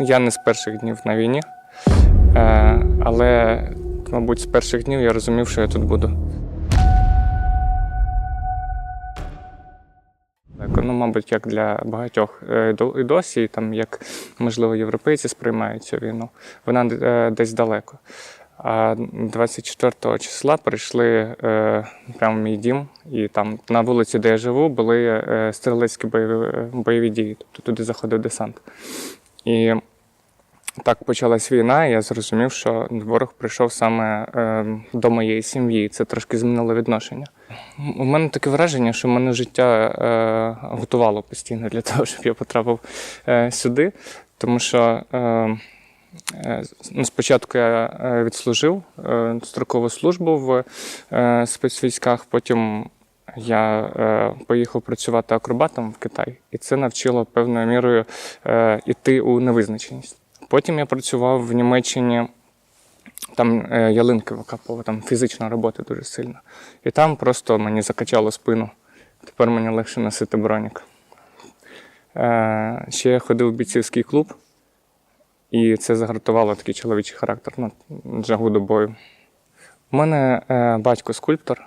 я не з перших днів на війні, е, але, мабуть, з перших днів я розумів, що я тут буду. Ну, мабуть, як для багатьох е, і досі, там як можливо європейці сприймають цю війну, вона е, десь далеко. А 24 числа прийшли е, прямо в мій дім, і там на вулиці, де я живу, були стрілецькі бойові, бойові дії. Тобто туди заходив десант. І так почалась війна, і я зрозумів, що ворог прийшов саме е, до моєї сім'ї. Це трошки змінило відношення. У мене таке враження, що мене життя е, готувало постійно для того, щоб я потрапив е, сюди. Тому що ну, спочатку я відслужив строкову службу в спецвійськах, потім я поїхав працювати акробатом в Китай, і це навчило певною мірою іти у невизначеність. Потім я працював в Німеччині там е, ялинки викапував, там фізична робота дуже сильна. І там просто мені закачало спину. Тепер мені легше носити бронік. Е, ще я ходив в бійцівський клуб, і це загартувало такий чоловічий характер, ну, жагу до бою. У мене е, батько скульптор,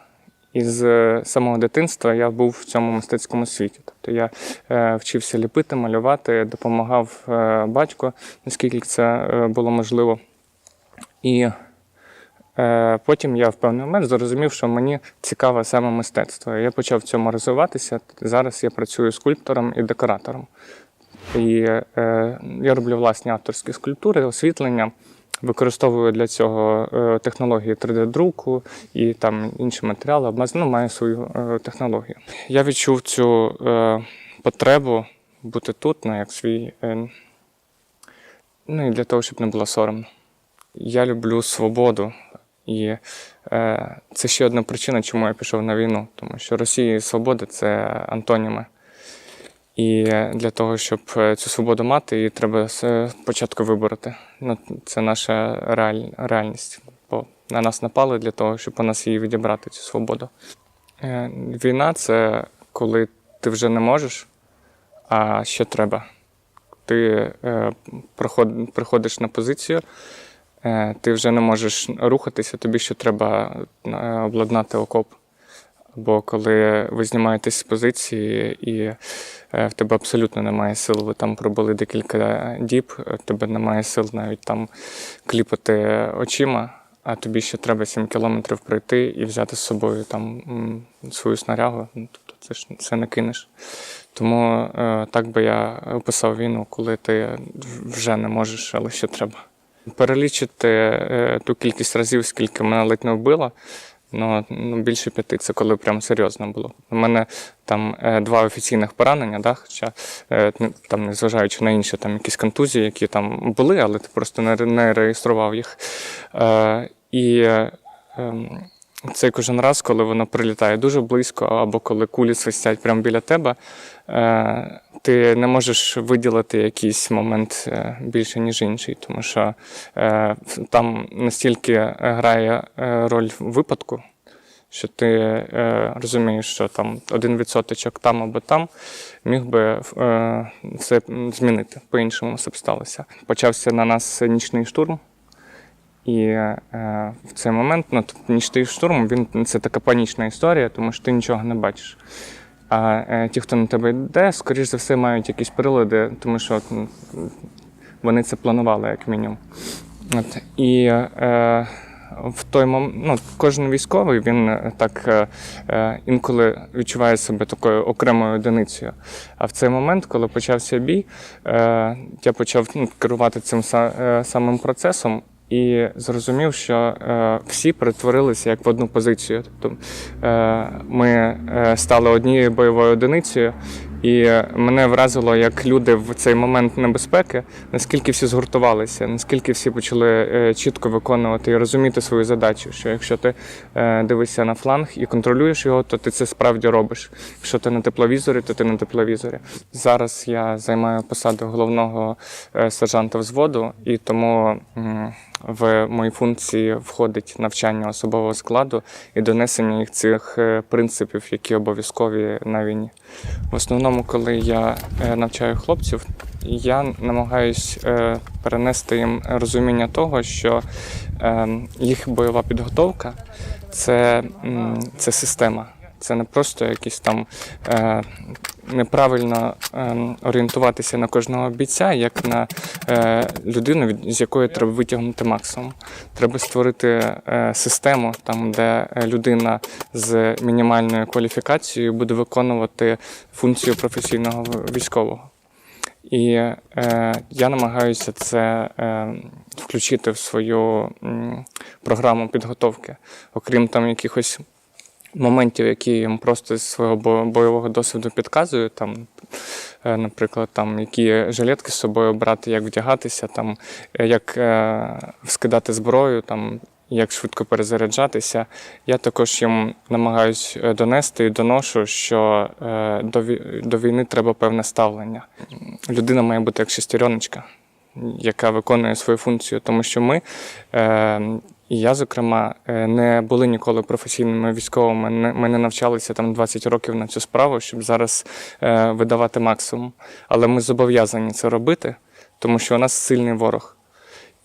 і з е, самого дитинства я був в цьому мистецькому світі. Тобто я е, вчився ліпити, малювати, допомагав е, батьку, наскільки це було можливо. І потім я в певний момент зрозумів, що мені цікаве саме мистецтво. Я почав в цьому розвиватися. Зараз я працюю скульптором і декоратором. І я роблю власні авторські скульптури, освітлення. Використовую для цього е, технології 3D-друку і там інші матеріали. обмаз- Ну, маю свою е, технологію. Я відчув цю е, потребу бути тут, ну, як свій. Ну і для того, щоб не було соромно. Я люблю свободу. І е, це ще одна причина, чому я пішов на війну. Тому що Росія і свобода це антоніми. І для того, щоб е, цю свободу мати, її треба спочатку вибороти. Ну, це наша реаль, реальність. Бо на нас напали для того, щоб у нас її відібрати, цю свободу. Е, війна це коли ти вже не можеш, а що треба. Ти е, проход, приходиш на позицію, е, ти вже не можеш рухатися, тобі ще треба е, обладнати окоп. Або коли ви знімаєтесь з позиції і е, в тебе абсолютно немає сил, ви там пробули декілька діб, е, в тебе немає сил навіть там кліпати очима, а тобі ще треба 7 кілометрів пройти і взяти з собою там свою снарягу. Ну, тобто це ж це не кинеш. Тому е, так би я описав війну, коли ти вже не можеш, але ще треба. Перелічити ту кількість разів, скільки мене ледь не вбило, ну, ну більше п'яти. Це коли прям серйозно було. У мене там е, два офіційних поранення, да, хоча е, ну, там, незважаючи на інші там якісь контузії, які там були, але ти просто не, реєстрував їх. Е, і ем, це кожен раз, коли воно прилітає дуже близько, або коли кулі свистять прямо біля тебе, е, ти не можеш виділити якийсь момент е, більше, ніж інший, тому що е, там настільки грає роль випадку, що ти розумієш, що там один відсоточок там або там міг би все змінити. По-іншому все б сталося. Почався на нас нічний штурм. І е, в цей момент ну, тобто, нічний штурм він це така панічна історія, тому що ти нічого не бачиш. А е, ті, хто на тебе йде, скоріш за все, мають якісь прилади, тому що м, вони це планували, як мінімум. От, і е, в той момент ну, кожен військовий він е, так е, е, інколи відчуває себе такою окремою одиницею. А в цей момент, коли почався бій, е, я почав ну, керувати цим е, самим процесом. І зрозумів, що е, всі перетворилися як в одну позицію. Тобто е, ми е, стали однією бойовою одиницею, і мене вразило, як люди в цей момент небезпеки, наскільки всі згуртувалися, наскільки всі почали е, чітко виконувати і розуміти свою задачу. Що якщо ти е, дивишся на фланг і контролюєш його, то ти це справді робиш. Якщо ти на тепловізорі, то ти на тепловізорі. Зараз я займаю посаду головного е, сержанта взводу, і тому в мої функції входить навчання особового складу і донесення їх цих е, принципів, які обов'язкові на війні. В основному, коли я е, навчаю хлопців, я намагаюсь е, перенести їм розуміння того, що їх бойова підготовка це, це система. Це не просто якісь там неправильно е, орієнтуватися на кожного бійця, як на е, людину, з якої треба витягнути максимум. Треба створити е, систему, там, де е, людина з мінімальною кваліфікацією буде виконувати функцію професійного військового. І е, я намагаюся це е, включити в свою м, програму підготовки, окрім там якихось моментів, які їм просто з свого бойового досвіду підказую. Там, е, наприклад, там, які жилетки з собою брати, як вдягатися, там, е, як е, скидати зброю, там, як швидко перезаряджатися. Я також їм намагаюсь е, донести і доношу, що е, до, до війни треба певне ставлення. Людина має бути як шестереночка, яка виконує свою функцію, тому що ми. Е, і я, зокрема, е, не були ніколи професійними військовими. Ми не навчалися там 20 років на цю справу, щоб зараз е, видавати максимум. Але ми зобов'язані це робити, тому що у нас сильний ворог.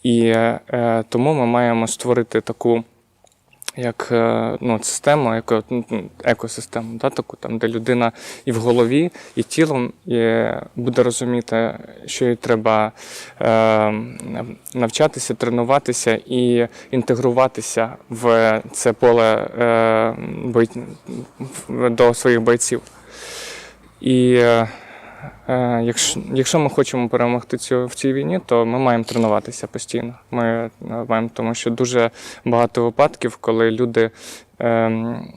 І е, тому ми маємо створити таку як е, ну, систему, ну, екосистему, да, таку, там, де людина і в голові, і тілом і буде розуміти, що їй треба е, навчатися, тренуватися і інтегруватися в це поле е, бой... до своїх бойців. І Е, Якщо, якщо ми хочемо перемогти цю, в цій війні, то ми маємо тренуватися постійно. Ми е, маємо, тому що дуже багато випадків, коли люди ем,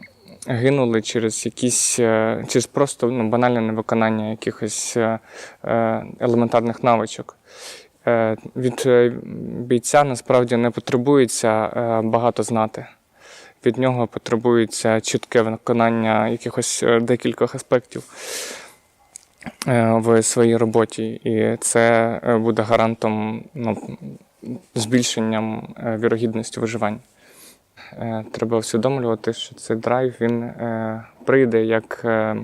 гинули через якісь е, через просто ну, банальне невиконання якихось е, е, елементарних навичок. Е, від е, бійця насправді не потребується е, багато знати. Від нього потребується чітке виконання якихось е, декількох аспектів е, в своїй роботі, і це е, буде гарантом ну, збільшенням е, вірогідності виживання. Е, Треба усвідомлювати, що цей драйв він е, прийде як, е,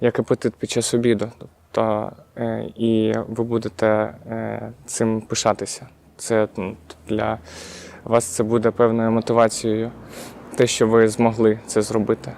як апетит під час обіду. Тобто, е, і ви будете е, цим пишатися. Це ну, для вас це буде певною мотивацією, те, що ви змогли це зробити.